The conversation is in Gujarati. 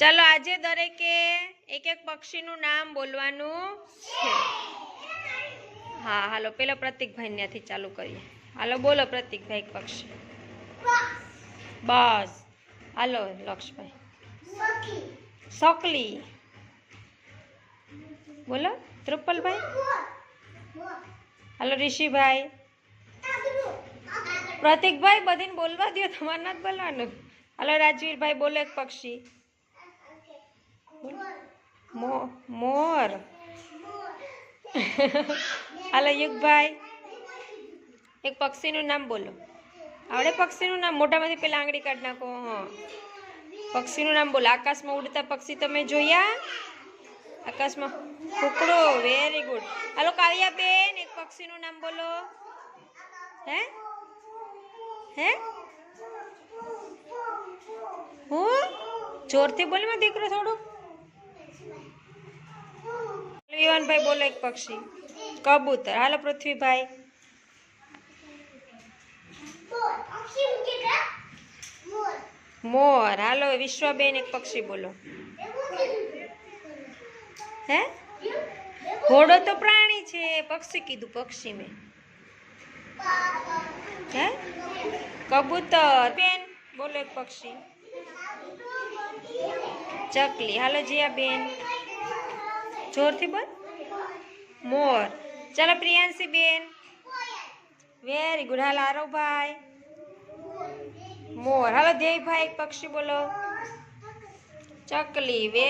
ચલો આજે દરેકે એક એક પક્ષીનું નામ બોલવાનું છે હા હાલો પેલો પ્રતિકભાઈ ત્યાંથી ચાલુ કરીએ હાલો બોલો પ્રતિકભાઈ પક્ષી બસ હાલો લક્ષભાઈ સકલી બોલો ત્રિપલભાઈ હાલો ઋષિભાઈ પ્રતિકભાઈ બધીને બોલવા દો તમારે જ બોલવાનું હાલો રાજવીરભાઈ બોલો એક પક્ષી मोर मोर आला एक भाई एक पक्षी નું નામ બોલો આવડે પક્ષી નું નામ મોટામાંથી પેલે આંગળી કાઢ નાખો પક્ષી નું નામ બોલ આકાશમાં ઉડતા પક્ષી તમે જોયા આકાશમાં කුકડો વેરી ગુડ હાલો કાવ્યા બેન એક પક્ષી નું નામ બોલો હે હે હો જોરથી બોલ મા દીકરો થોડું मकान भाई बोलो एक पक्षी कबूतर हालो पृथ्वी भाई मोर हालो विश्व बेन एक पक्षी बोलो है घोड़ो तो प्राणी छे पक्षी कीधु पक्षी में है कबूतर बेन बोलो एक पक्षी चकली हालो जिया बेन जोर थी बोल मोर चलो Priyanshi ben very good hello Aarav bhai more hello देव भाई पक्षी बोलो चकली वे